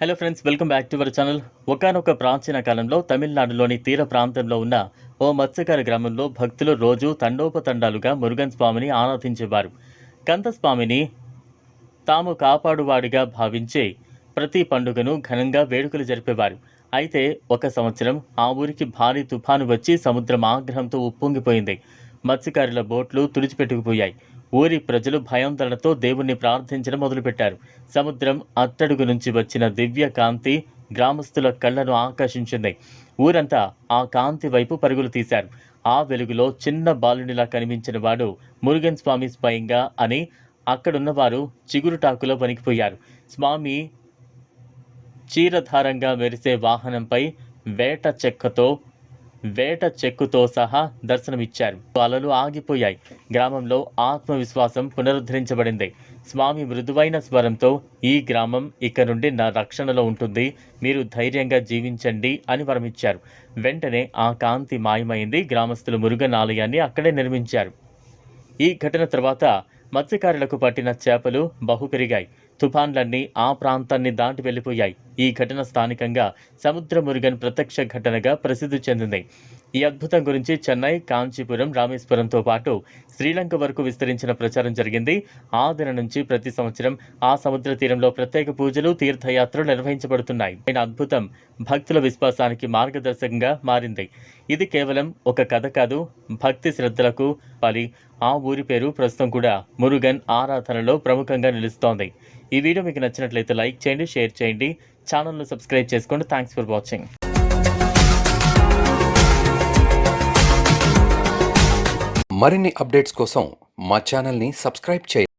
Hello friends welcome back to our channel ఒకనొక ప్రాచీన కాలంలో తమిళనాడులోని తీర ప్రాంతంలో ఉన్న ఓ మత్స్యకార గ్రామంలో భక్తులు రోజు తండోపతండాలుగా మురుగన్ స్వామిని ఆరాధించేవారు. కంతస్వామిని తాము కాపాడువాడిగా భావించే ప్రతి పండుగను ఘనంగా వేడుకలు జరిపేవారు. అయితే ఒక సంవత్సరం ఆ ఊరికి భారీ తుఫాను వచ్చి సముద్రం ఆగ్రహంతో ఉప్పొంగిపోయింది. మత్స్యకారుల బోట్లు తుడిచిపెట్టుకుపోయాయి. ఊరి ప్రజలు భయాందోళనతో దేవుణ్ణి ప్రార్థించడం మొదలుపెట్టారు. సముద్రం అట్టడుగు నుంచి వచ్చిన దివ్య కాంతి గ్రామస్తుల కళ్ళను ఆకర్షించింది. ఊరంతా ఆ కాంతి వైపు పరుగులు తీశారు. ఆ వెలుగులో చిన్న బాలునిలా కనిపించిన వాడు మురుగన్ స్వామి స్వయంగా అని అక్కడున్నవారు చిగురుటాకులో వణికిపోయారు. స్వామి చీరధారంగా మెరిసే వాహనంపై వేట చెక్కతో వేట చెక్కుతో సహా దర్శనమిచ్చారు. అలలు ఆగిపోయాయి. గ్రామంలో ఆత్మవిశ్వాసం పునరుద్ధరించబడింది. స్వామి మృదువైన స్వరంతో ఈ గ్రామం ఇక నుండి నా రక్షణలో ఉంటుంది. మీరు ధైర్యంగా జీవించండి అని వరమిచ్చారు. వెంటనే ఆ కాంతి మాయమైంది. గ్రామస్తులు మురుగన్ ఆలయాన్ని అక్కడే నిర్మించారు. ఈ ఘటన తర్వాత మత్స్యకారులకు పట్టిన చేపలు బహు పెరిగాయి తుఫాన్లన్నీ ఆ ప్రాంతాన్ని దాటి వెళ్ళిపోయాయి. ఈ ఘటన స్థానికంగా సముద్ర మురుగన్ ప్రత్యక్ష ఘటనగా ప్రసిద్ధి చెందింది. ఈ అద్భుతం గురించి చెన్నై కాంచీపురం రామేశ్వరంతో పాటు శ్రీలంక వరకు విస్తరించిన ప్రచారం జరిగింది. ఆ దిన నుంచి ప్రతి సంవత్సరం ఆ సముద్ర తీరంలో ప్రత్యేక పూజలు తీర్థయాత్రలు నిర్వహించబడుతున్నాయి. ఆయన అద్భుతం భక్తుల విశ్వాసానికి మార్గదర్శకంగా మారింది. ఇది కేవలం ఒక కథ కాదు భక్తి శ్రద్ధలకు పలి ఆ ఊరి పేరు ప్రస్తుతం కూడా మురుగన్ ఆరాధనలో ప్రముఖంగా నిలుస్తోంది. ఈ వీడియో మీకు నచ్చినట్లయితే లైక్ చేయండి షేర్ చేయండి. ఛానల్ను సబ్స్క్రైబ్ చేసుకోండి. థ్యాంక్స్ ఫర్ వాచింగ్ మరిన్ని అప్డేట్స్ కోసం మా ఛానల్ని సబ్స్క్రైబ్ చేయండి.